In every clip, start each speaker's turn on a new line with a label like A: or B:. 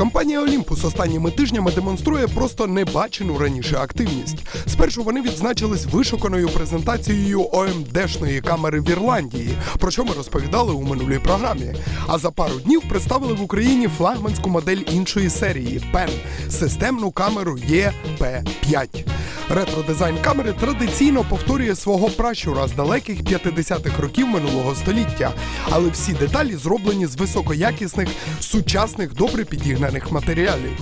A: Компанія Олімпус останніми тижнями демонструє просто небачену раніше активність. Спершу вони відзначились вишуканою презентацією ОМДшної камери в Ірландії, про що ми розповідали у минулій програмі. А за пару днів представили в Україні флагманську модель іншої серії PEN – системну камеру EP5. Ретро-дизайн камери традиційно повторює свого пращура з далеких 50-х років минулого століття, але всі деталі зроблені з високоякісних, сучасних, добре підігнаних матеріалів.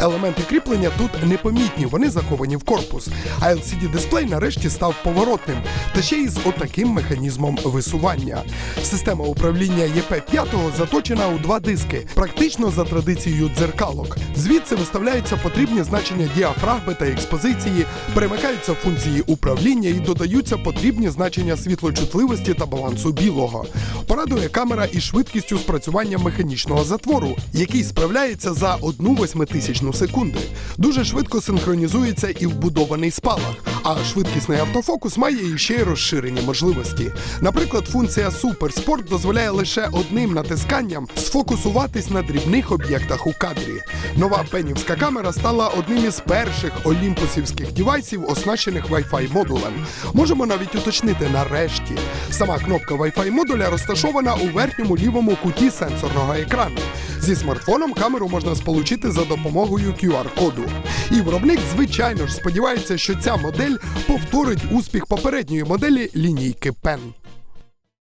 A: Елементи кріплення тут непомітні, вони заховані в корпус. А LCD-дисплей нарешті став поворотним, та ще й з отаким механізмом висування. Система управління ЄП-5 заточена у два диски, практично за традицією дзеркалок. Звідси виставляються потрібні значення діафрагми та експозиції, перемикаються функції управління і додаються потрібні значення світлочутливості та балансу білого. Порадує камера і швидкістю спрацювання механічного затвору, який справляється за одну восьмитисячну секунди. Дуже швидко синхронізується і вбудований спалах, а швидкісний автофокус має іще й розширені можливості. Наприклад, функція Sport дозволяє лише одним натисканням сфокусуватись на дрібних об'єктах у кадрі. Нова пенівська камера стала одним із перших олімпусівських дівайсів, оснащених Wi-Fi модулем. Можемо навіть уточнити нарешті. Сама кнопка Wi-Fi модуля розташована у верхньому лівому куті сенсорного екрану. Зі смартфоном камеру можна сполучити за допомогою QR-коду. І виробник, звичайно ж, сподівається, що ця модель повторить успіх попередньої моделі лінійки PEN.